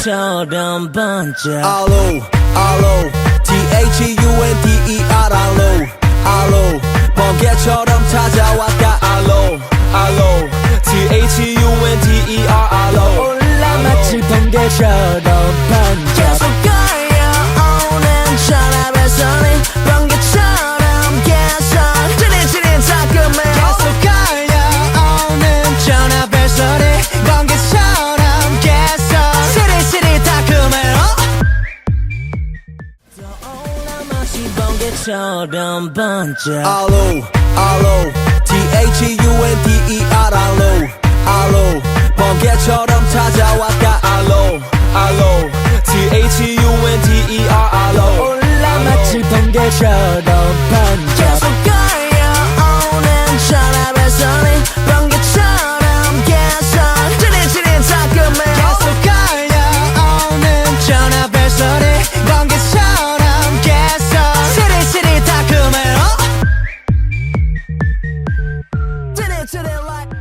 번개처럼 번져 알로 알로 T H U N D E R 알로 알로 번개처럼 찾아왔다 알로 알로 T H U N D E R 알로 올라 마치 번개처럼 번져 계속 걸려오는 전화벨소리 올라 마치 번개처럼 번져 알로 알로 T H U N D E R 알로 알로 번개처럼 찾아왔다 알로 알로 T H U N D E R 알로 올라 마치 번개처럼 번져 to their life.